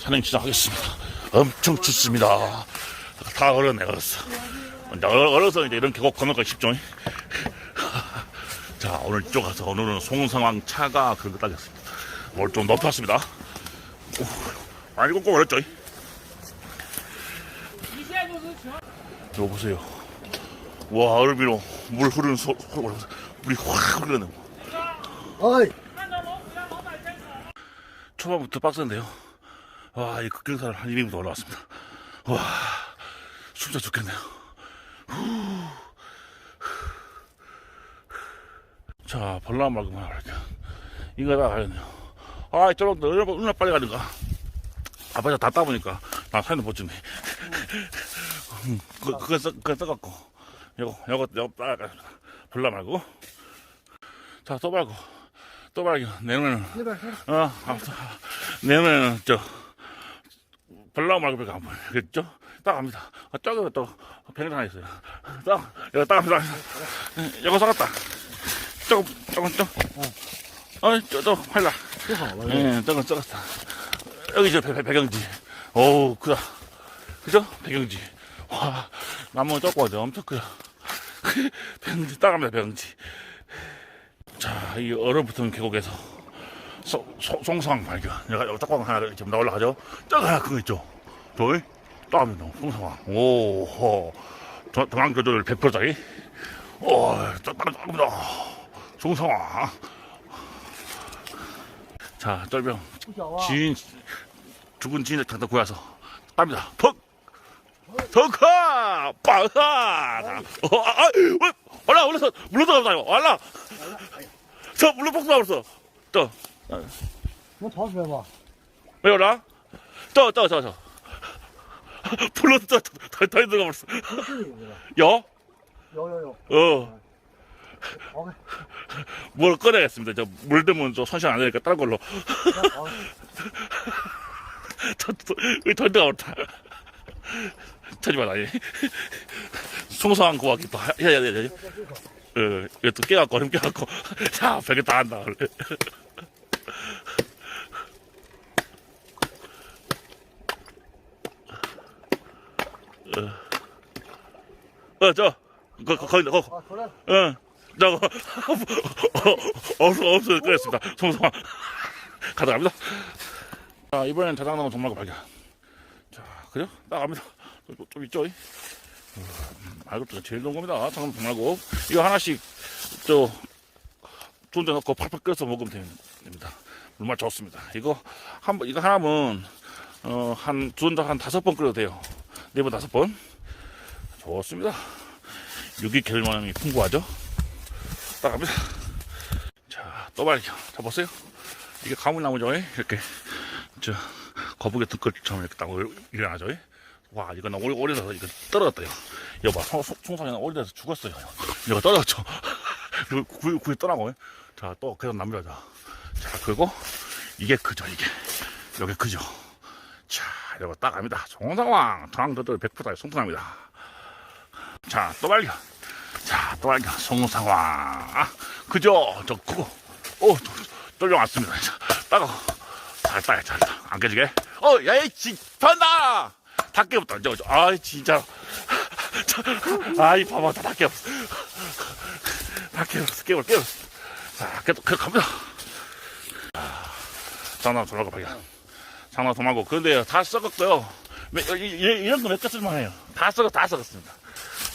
산행 시작하겠습니다. 엄청 춥습니다. 다 얼었네, 얼었어. 이제 얼- 얼어서 이제 이런 계곡 건너가 쉽죠. 자, 오늘 이쪽 가서 오늘은 송상황 차가 그런 거 따겠습니다. 오늘 좀 높았습니다. 오, 아니, 꼭 어렵죠. 이거 보세요. 와, 얼비로 물 흐르는 소, 소 물이 확 흐르네. 어이, 초반부터 빡센데요. 와, 이 극경사를 한 200m 올라왔습니다. 와, 숨차 죽겠네요. 후. 자, 벌나 말고만 할게요. 이거 다 가야네요. 아, 저런, 얼마나, 얼마나 빨리 가는가. 아빠가 다 따보니까, 나 사연을 못 주네. 음, 그, 그거 써, 그거 써갖고. 요거, 요거, 요거 따라가겠습니다. 벌나 말고. 자, 또 말고. 또 말고. 내년에는. 제발, 어, 아무튼 내년에는 저 벌나무 말고 별거 안 보이겠죠? 딱 갑니다. 아, 저기 또 병장 하나 있어요. 딱 여기 딱 갑니다. 이거 사갔다. 조금 조금 좀. 어, 저 저 팔라. 예, 저건 썩었다. 여기 저 배, 배, 배경지. 오, 크다. 그죠? 배경지. 와, 나무 좁고 어디 엄청 크다. 배경지 딱 갑니다. 배경지. 자, 이 얼음 붙은 계곡에서 소, 소, 송상 발견. 내가 여기 딱방 하나 지금 나 올라가죠. 딱 하나 그거 있죠. 저기 딱 합니다. 송상황. 오, 동안 교조를 100%짜리. 오, 저 다른 겁니다. 송상황. 자, 쩔병. 지인, 죽은 지인을 갖다 구해서 땁니다. 퍽! 덕하! 빵하! 올라, 올라서, 물러서 가요. 올라! 저 물로 폭도 나왔어. 또, 뭐 저, 저. 여? 요요요. 어, 오케이. 뭘 꺼내겠습니다. 저, 물 되면 저 손실 안 되니까 다른 걸로. 어, 더, 더, 왜 더, 들어가 버렸다. 찾지 마, 나이. 송성한 고하기 또 하- 해야 돼, 돼. 어, 이것도 깨갖고, 얼음 깨갖고. 자, 벽에 다 한다, 원래. 어, 어, 저, 거, 거, 거기, 거, 아, 그래? 응, 저 거, 어, 없어, 없어, 끄였습니다. 송성아. 가져갑니다. 자, 이번엔 자장나무 정말고 발견. 자, 그죠? 나갑니다. 좀, 좀 있죠? 음, 알급도가 제일 좋은 겁니다. 장나무 정말고. 이거 하나씩, 저, 데 넣고 팔팔 끓여서 먹으면 됩니다. 물맛 좋습니다. 이거 한 번, 이거 하나면, 어, 한, 두번한 다섯 번 끓여도 돼요. 네 번, 다섯 번. 좋습니다. 육이 결만함이 풍부하죠? 따갑니다. 자, 또 발견. 자, 보세요. 이게 가물나무죠? 이렇게, 저, 거북이 등껍질처럼 이렇게 딱 올- 일어나죠? 와, 이거 나 오래, 오래돼서 이거 떨어졌다요. 이거 봐, 송- 송- 송상이는 오래돼서 죽었어요. 이거 떨어졌죠? 구이, 구이 떠나고. 자, 또 계속 남겨져. 자, 그리고 이게 크죠, 이게. 여기 크죠? 자, 이거 딱 갑니다. 송상왕, 장도들 100%다 송상합니다. 자, 또 발견. 자, 또 발견. 송상황. 아, 그죠? 저, 그거. 어, 떨려왔습니다. 자, 따가. 잘 따야, 잘 따. 안 깨지게. 어, 야, 이, 지, 편다! 다 깨웠다. 저, 저, 아, 진짜. 저, 아이, 봐봐, 다, 다 깨웠어. 다 깨웠어, 깨웠어, 깨웠어. 자, 계속, 계속 갑니다. 아, 장난 도망가 발견. 장난 도망고. 그런데 다 썩었고요. 이런 거 몇 개 쓸만 해요. 다 썩었, 다 썩었습니다.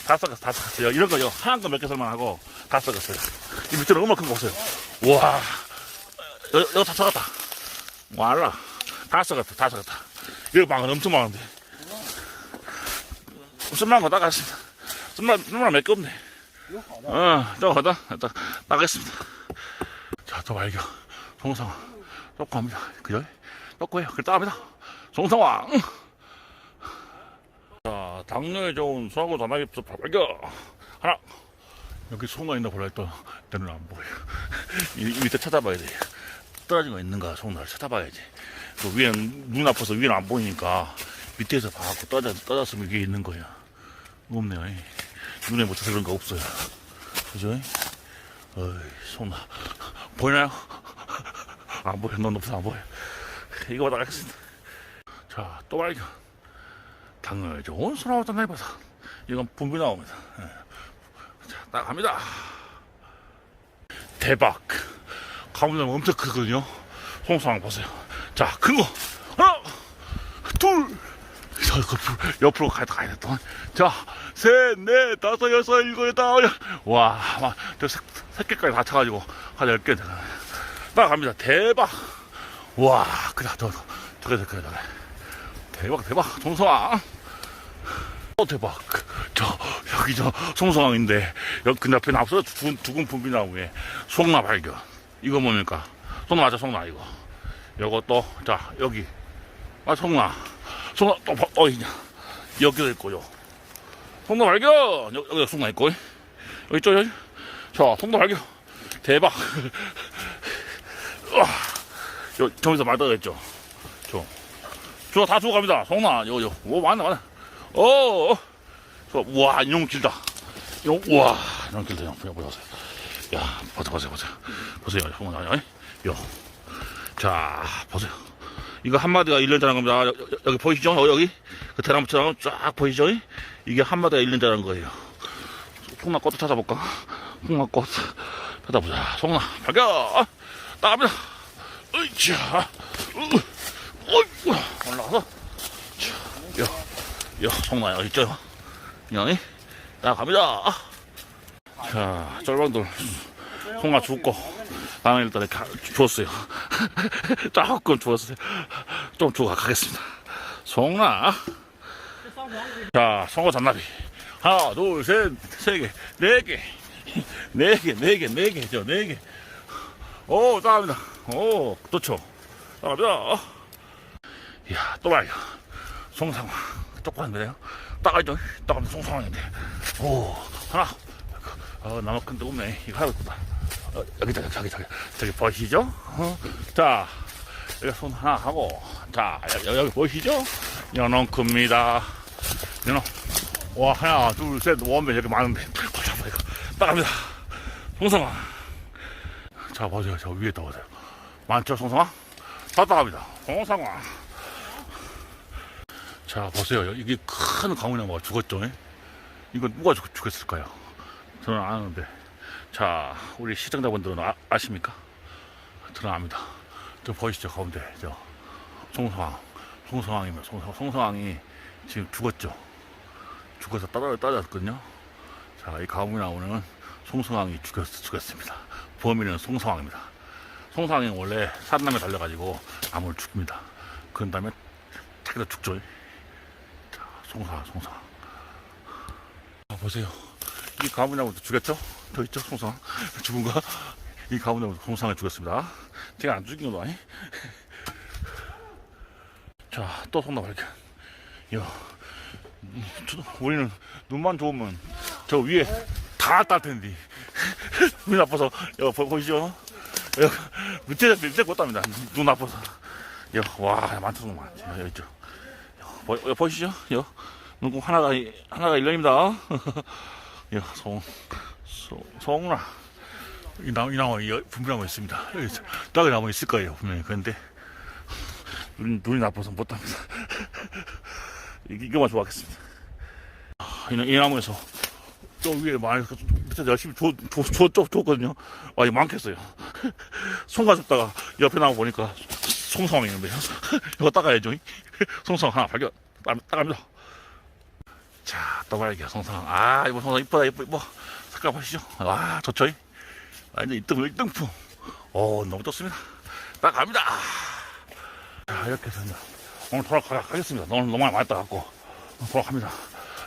다 썩었어, 다 썩었어요. 이런 거요. 하얀 거 몇 개 쓸만 하고 다 썩었어요. 이 밑에는 얼마나 큰거 보세요. 우와. 여, 여기 다 썩었다. 와라. 다 썩었다, 다 썩었다. 여기 방은 엄청 많은데. 쓸만한 거 나갔습니다. 쓸만, 쓸만한 몇개 없네. 어, 저, 가다, 딱, 나가겠습니다. 자, 또 발견. 송상황. 쫓고 합니다. 그죠? 그래, 따갑니다. 송상황. 자, 당뇨에 좋은 소하고 단합입수 발견. 하나. 여기 송가 있나 볼라 했더니 때는 안 보여. 이, 이 밑에 찾아봐야 돼. 떨어진 거 있는가 송나를 찾아봐야지. 그 위엔 눈 아파서 위는 안 보이니까 밑에서 봐갖고 떠져, 떠졌으면 위에 있는 거야. 없네요. 이. 눈에 못 쳐서 그런 거 없어요. 그죠? 어이, 송나. 보이나요? 안 보여. 넌 없어, 안 보여. 이거 받아가겠습니다. 자, 또 발견. 당을 좋은 소나무도 내봐서 이건 분비 나옵니다. 예. 자, 딱 갑니다. 대박. 가운데 엄청 크거든요. 송상황 보세요. 자, 큰 거. 하나, 둘. 저 옆으로, 가야, 가야 돼. 또. 자, 셋, 넷, 다섯, 여섯, 일곱, 여덟. 와, 막, 저 새, 새끼까지 다 쳐가지고, 한열개 되네. 딱 갑니다. 대박. 와, 그다, 저, 저게, 저게, 저게. 대박, 대박. 송성왕. 어, 대박. 저, 여기 저, 송성왕인데, 여기 그 옆에 앞서 두, 두근 분비나무에 송나 발견. 이거 뭡니까? 송나 맞아, 송나, 이거. 요것도, 자, 여기. 아, 송나. 송나, 또, 봐- 어, 있냐. 여기도 있고요. 송나 발견! 여, 여기 송나 있고. 여기 있죠, 여기? 자, 송나 발견. 대박. 와, 요, 저기서 말다했죠 저. 저 다 죽어갑니다. 송나, 요, 요. 오, 많네, 많네. 어, 어. 저, 우와, 이놈 길다. 이놈, 우와, 이놈 길다. 이놈, 보세요. 야, 보세요, 보세요, 보세요. 보세요, 송나, 요. 자, 보세요. 이거 한 마디가 1년짜리인 겁니다. 여, 여, 여기 보이시죠? 어, 여기? 그 대나무처럼 쫙 보이시죠? 이게 한 마디가 1년짜리인 거예요. 송나꽃도 찾아볼까? 송나꽃 찾아보자. 송나, 발견! 나갑니다. 으이차, 으, 어이, 올라가서, 자, 여, 여, 여기 있죠? 여기, 나 갑니다. 자, 쫄방돌, 송나 죽고, 다음에 일단 주웠어요. 조금 주웠어요. 좀 주고 가겠습니다. 송나. 자, 송어 잔나비. 하나, 둘, 셋, 세 개, 네 개, 네 개, 네 개, 네 개, 저, 네 개. 오, 따갑니다. 오, 좋죠. 따갑니다. 이야, 또 봐요. 송상화. 똑같은데요? 따가죠? 따갑니다. 송상화인데. 오, 하나. 어, 나무 큰데 없네. 이거 하나 있다. 어, 여기, 저기, 저기, 저기, 보이시죠? 어? 자, 여기 손 하나 하고, 자, 여기, 여기 보이시죠? 연어 큽니다. 연어. 와, 하나, 둘, 셋, 원배 이렇게 많은데. 따갑니다. 송성아. 자, 보세요. 저 위에 떠보세요. 많죠, 송성아? 다 따갑니다. 송성아. 자, 보세요. 이게 큰 강우나무가 죽었죠? 예? 이건 누가 죽, 죽였을까요? 저는 아는데. 자, 우리 시청자분들은 아, 아십니까? 저는 압니다. 저 보이시죠? 가운데. 저, 송성왕. 송성왕이면, 송성, 송성왕이 지금 죽었죠? 죽어서 떨어, 떨어졌거든요? 자, 이 가운데 나오는 송성왕이 죽였, 죽였습니다. 범인은 송성왕입니다. 송성왕이 원래 산남에 달려가지고 암을 죽입니다. 그런 다음에 자기도 죽죠? 자, 송성왕, 송성왕. 자, 보세요. 이 가문나무도 죽였죠? 저 있죠, 송상. 죽은 거. 이 가문나무 송상을 죽였습니다. 제가 안 죽인 것도 아니? 자, 또 송나 발견. 야, 우리는 눈만 좋으면 저 위에 다 딸 텐데. 눈이 나빠서, 여, 보, 보이시죠? 여, 밑에, 밑에 꽂답니다. 눈 나빠서. 여, 와, 많다, 정말. 여, 여기 있죠. 여, 보, 여, 보이시죠? 여, 눈꼭 하나가, 하나가 1년입니다. 야, 송, 송, 송나. 이 나무, 이 나무, 이 분비나무 있습니다. 여기. 딱이 나무 있을 거예요, 분명히. 그런데, 눈, 눈이 나빠서 못 답니다. 이- 이거만 좋아하겠습니다. 아, 이, 이 나무에서, 저 위에 많이, 밑에 열심히 줬거든요. 와, 이거 많겠어요. 손 가졌다가 옆에 나무 보니까 송성이 있는데요. 이거 따가야죠. 송성 하나 발견. 따, 따갑니다. 자, 떠발기야, 송상. 아, 이거 송상 이쁘다, 이뻐, 이뻐. 색깔 보시죠. 와, 좋죠? 완전 1등, 1등품. 오, 너무 좋습니다. 딱 갑니다. 자, 이렇게 해서 이제 오늘 돌아가겠습니다. 오늘 너무 많이 맞다 갖고. 돌아갑니다.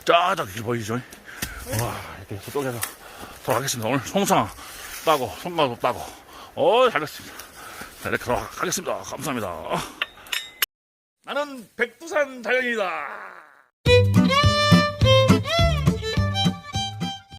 자, 저기 보이시죠? 와, 이렇게 쪼개서 돌아가겠습니다. 오늘 송상 따고, 손가도 따고. 어, 잘했습니다. 자, 이렇게 돌아가겠습니다. 감사합니다. 나는 백두산 자연이다.